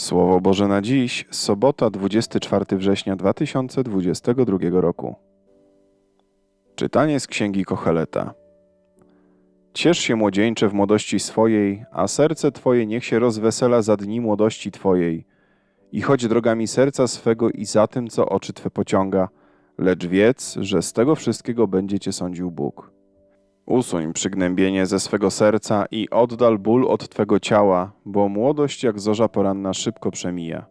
Słowo Boże na dziś, sobota 24 września 2022 roku. Czytanie z Księgi Kocheleta. Ciesz się, młodzieńcze, w młodości swojej, a serce Twoje niech się rozwesela za dni młodości Twojej. I chodź drogami serca swego i za tym, co oczy Twe pociąga, lecz wiedz, że z tego wszystkiego będzie Cię sądził Bóg. Usuń przygnębienie ze swego serca i oddal ból od twego ciała, bo młodość jak zorza poranna szybko przemija.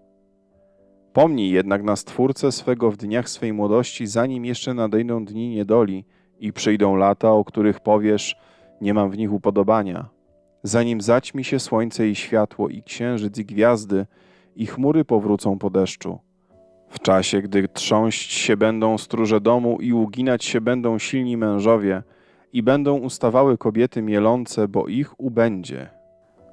Pomnij jednak na Stwórcę swego w dniach swej młodości, zanim jeszcze nadejdą dni niedoli i przyjdą lata, o których powiesz, nie mam w nich upodobania. Zanim zaćmi się słońce i światło, i księżyc i gwiazdy, i chmury powrócą po deszczu. W czasie, gdy trząść się będą stróże domu i uginać się będą silni mężowie, i będą ustawały kobiety mielące, bo ich ubędzie.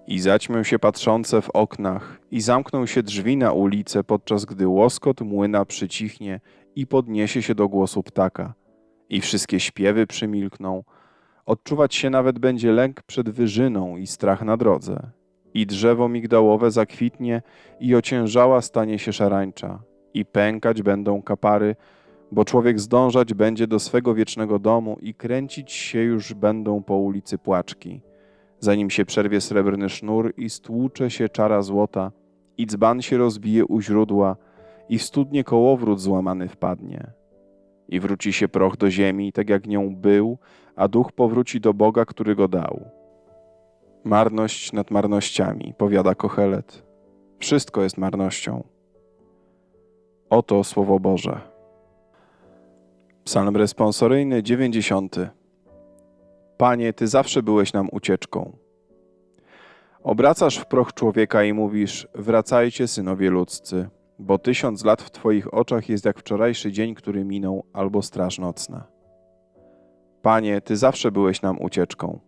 I zaćmią się patrzące w oknach, i zamkną się drzwi na ulice, podczas gdy łoskot młyna przycichnie i podniesie się do głosu ptaka. I wszystkie śpiewy przymilkną. Odczuwać się nawet będzie lęk przed wyżyną i strach na drodze. I drzewo migdałowe zakwitnie, i ociężała stanie się szarańcza. I pękać będą kapary, bo człowiek zdążać będzie do swego wiecznego domu i kręcić się już będą po ulicy płaczki, zanim się przerwie srebrny sznur i stłucze się czara złota, i dzban się rozbije u źródła, i w studnie kołowrót złamany wpadnie. I wróci się proch do ziemi, tak jak nią był, a duch powróci do Boga, który go dał. Marność nad marnościami, powiada Kochelet. Wszystko jest marnością. Oto Słowo Boże. Psalm responsoryjny 90. Panie, Ty zawsze byłeś nam ucieczką. Obracasz w proch człowieka i mówisz: Wracajcie, synowie ludzcy, bo tysiąc lat w Twoich oczach jest jak wczorajszy dzień, który minął, albo straż nocna. Panie, Ty zawsze byłeś nam ucieczką.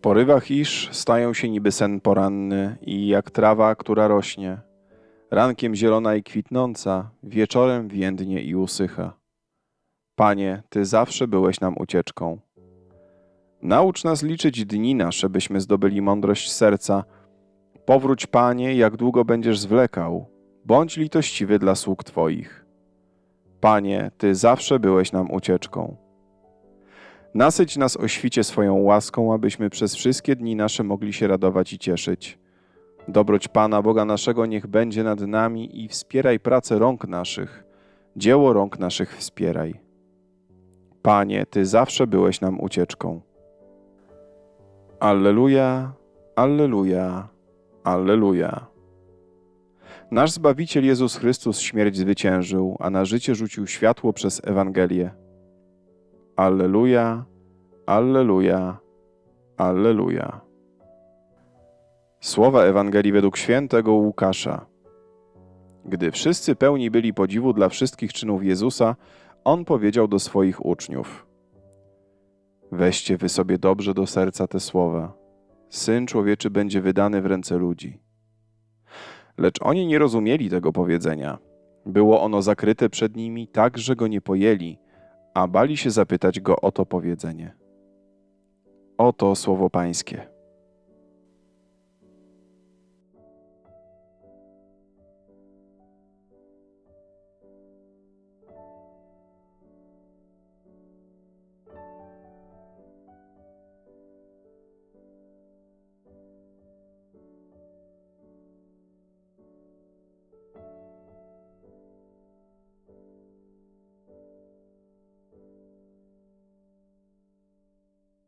Po rywach iż stają się niby sen poranny i jak trawa, która rośnie. Rankiem zielona i kwitnąca, wieczorem więdnie i usycha. Panie, Ty zawsze byłeś nam ucieczką. Naucz nas liczyć dni nasze, byśmy zdobyli mądrość serca. Powróć, Panie, jak długo będziesz zwlekał. Bądź litościwy dla sług Twoich. Panie, Ty zawsze byłeś nam ucieczką. Nasyć nas o świcie swoją łaską, abyśmy przez wszystkie dni nasze mogli się radować i cieszyć. Dobroć Pana Boga naszego niech będzie nad nami i wspieraj pracę rąk naszych. Dzieło rąk naszych wspieraj. Panie, Ty zawsze byłeś nam ucieczką. Alleluja, Alleluja, Alleluja. Nasz Zbawiciel Jezus Chrystus śmierć zwyciężył, a na życie rzucił światło przez Ewangelię. Alleluja, Alleluja, Alleluja. Słowa Ewangelii według świętego Łukasza. Gdy wszyscy pełni byli podziwu dla wszystkich czynów Jezusa, on powiedział do swoich uczniów: Weźcie wy sobie dobrze do serca te słowa. Syn człowieczy będzie wydany w ręce ludzi. Lecz oni nie rozumieli tego powiedzenia. Było ono zakryte przed nimi tak, że go nie pojęli, a bali się zapytać go o to powiedzenie. Oto słowo Pańskie.